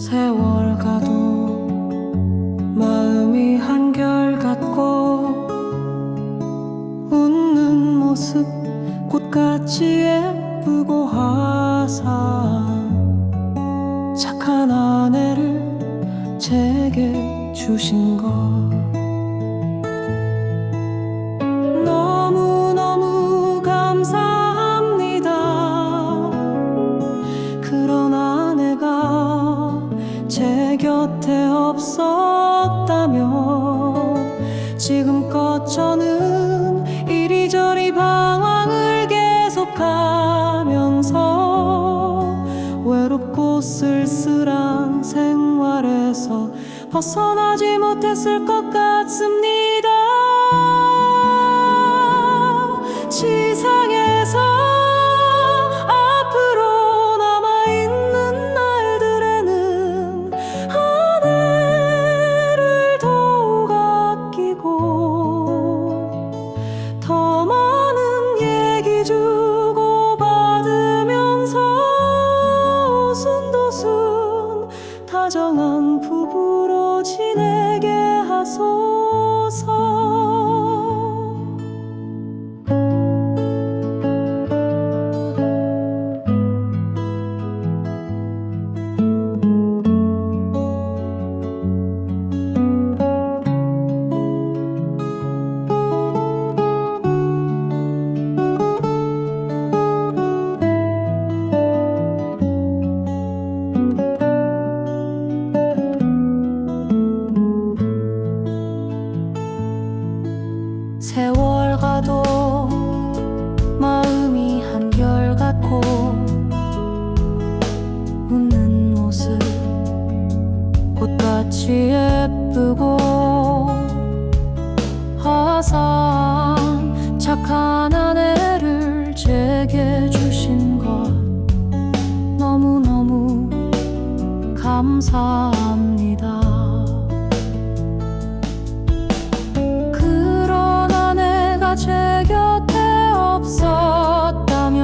세월 가도 마음이 한결같고 웃는 모습 꽃같이 예쁘고 화사한 착한 아내를 제게 주신 것 없었다면 지금껏 저는 이리저리 방황을 계속하면서 외롭고 쓸쓸한 생활에서 벗어나지 못했을 것 같습니다. 다정한 부부로 지내게 하소 꽃같이 예쁘고 화사한 착한 아내를 제게 주신 것 너무너무 감사합니다. 그런 아내가 제 곁에 없었다면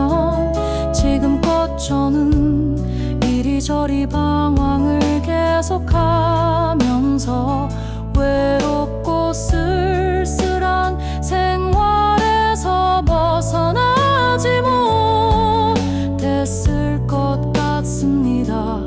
지금껏 저는 이리저리 방 계속하면서 외롭고 쓸쓸한 생활에서 벗어나지 못했을 것 같습니다.